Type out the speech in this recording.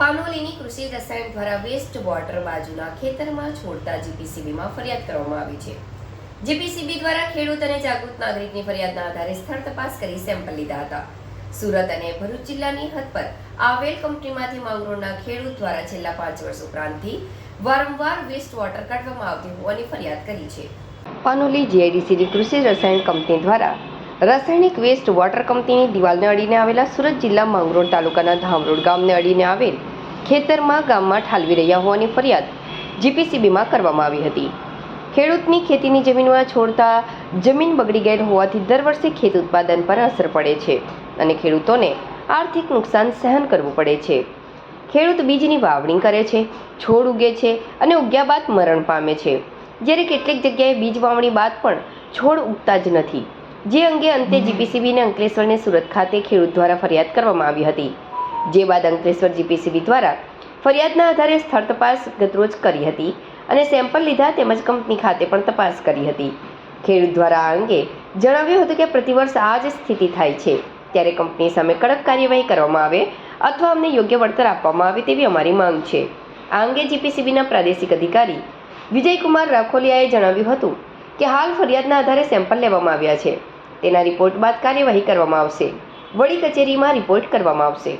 પાનોલીની કૃષિ રસાયણ દ્વારા વેસ્ટ વોટર બાજુના ખેતરમાં છોડતા જીપીસીબીમાં ફરિયાદ કરવામાં આવી છે. જીપીસીબી દ્વારા ખેડૂત અને જાગૃત નાગરિકની ફરિયાદના આધારે સ્થળ તપાસ કરી સેમ્પલ લીધા હતા. સુરત અને ભરૂચ જિલ્લાની હદ પર આવેલ કંપનીમાંથી માંગરોળના ખેડૂત દ્વારા છેલ્લા પાંચ વર્ષ ઉપરાંતથી વારંવાર વેસ્ટ વોટર કાઢવામાં આવતી હોવાની ફરિયાદ કરી છે. પાનોલી જીઆઈડીસીની કૃષિ રસાયણ કંપની દ્વારા રાસાયણિક વેસ્ટ વોટર કંપનીની દિવાલને અડીને આવેલા સુરત જિલ્લા માંગરોળ તાલુકાના ધામરોડ ગામને અડીને આવેલ ખેતરમાં ગામમાં ઠાલવી રહ્યા હોવાની ફરિયાદ જીપીસીબીમાં કરવામાં આવી હતી. ખેડૂતની ખેતીની જમીનમાં છોડતા જમીન બગડી ગયેલ હોવાથી દર વર્ષે ખેત ઉત્પાદન પર અસર પડે છે અને ખેડૂતોને આર્થિક નુકસાન સહન કરવું પડે છે. ખેડૂત બીજની વાવણી કરે છે, છોડ ઉગે છે અને ઉગ્યા બાદ મરણ પામે છે. જ્યારે કેટલીક જગ્યાએ બીજ વાવણી બાદ પણ છોડ ઉગતા જ નથી. જે અંગે અંતે જીપીસીબીને અંકલેશ્વરને સુરત ખાતે ખેડૂત દ્વારા ફરિયાદ કરવામાં આવી હતી. જે બાદ અંકલેશ્વર જીપીસીબી દ્વારા ફરિયાદના આધારે સ્થળ તપાસ ગતરોજ કરી હતી અને સેમ્પલ લીધા તેમજ કંપની ખાતે પણ તપાસ કરી હતી. ખેડૂત દ્વારા આ અંગે જણાવ્યું હતું કે પ્રતિવર્ષ આ જ સ્થિતિ થાય છે. ત્યારે કંપની સામે કડક કાર્યવાહી કરવામાં આવે અથવા અમને યોગ્ય વળતર આપવામાં આવે તેવી અમારી માંગ છે. આ અંગે જીપીસીબીના પ્રાદેશિક અધિકારી વિજયકુમાર રાખોલિયાએ જણાવ્યું હતું કે હાલ ફરિયાદના આધારે સેમ્પલ લેવામાં આવ્યા છે. તેના રિપોર્ટ બાદ કાર્યવાહી કરવામાં આવશે. વડી કચેરીમાં રિપોર્ટ કરવામાં આવશે.